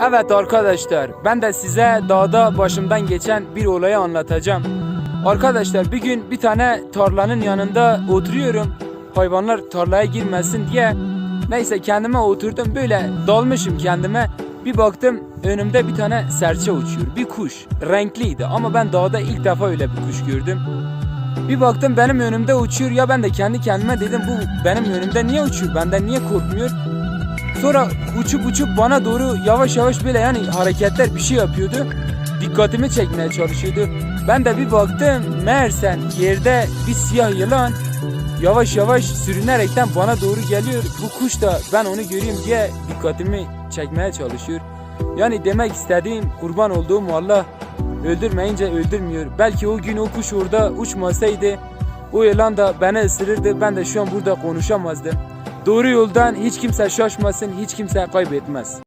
Evet arkadaşlar ben de size dağda başımdan geçen bir olayı anlatacağım. Arkadaşlar bir gün bir tane tarlanın yanında oturuyorum. Hayvanlar tarlaya girmesin diye. Neyse kendime oturdum böyle dalmışım kendime. Bir baktım önümde bir tane serçe uçuyor. Bir kuş. Renkliydi ama ben dağda ilk defa öyle bir kuş gördüm. Bir baktım benim önümde uçuyor ya ben de kendi kendime dedim bu benim önümde niye uçuyor benden niye korkmuyor. Sonra uçup uçup bana doğru yavaş yavaş böyle yani hareketler bir şey yapıyordu. Dikkatimi çekmeye çalışıyordu. Ben de bir baktım meğerse yerde bir siyah yılan yavaş yavaş sürünerekten bana doğru geliyor. Bu kuş da ben onu göreyim diye dikkatimi çekmeye çalışıyor. Yani demek istediğim kurban olduğum Allah öldürmeyince öldürmüyor. Belki o gün o kuş orada uçmasaydı o yılan da beni ısırırdı. Ben de şu an burada konuşamazdım. Doğru yoldan hiç kimse şaşmasın, hiç kimse kaybetmez.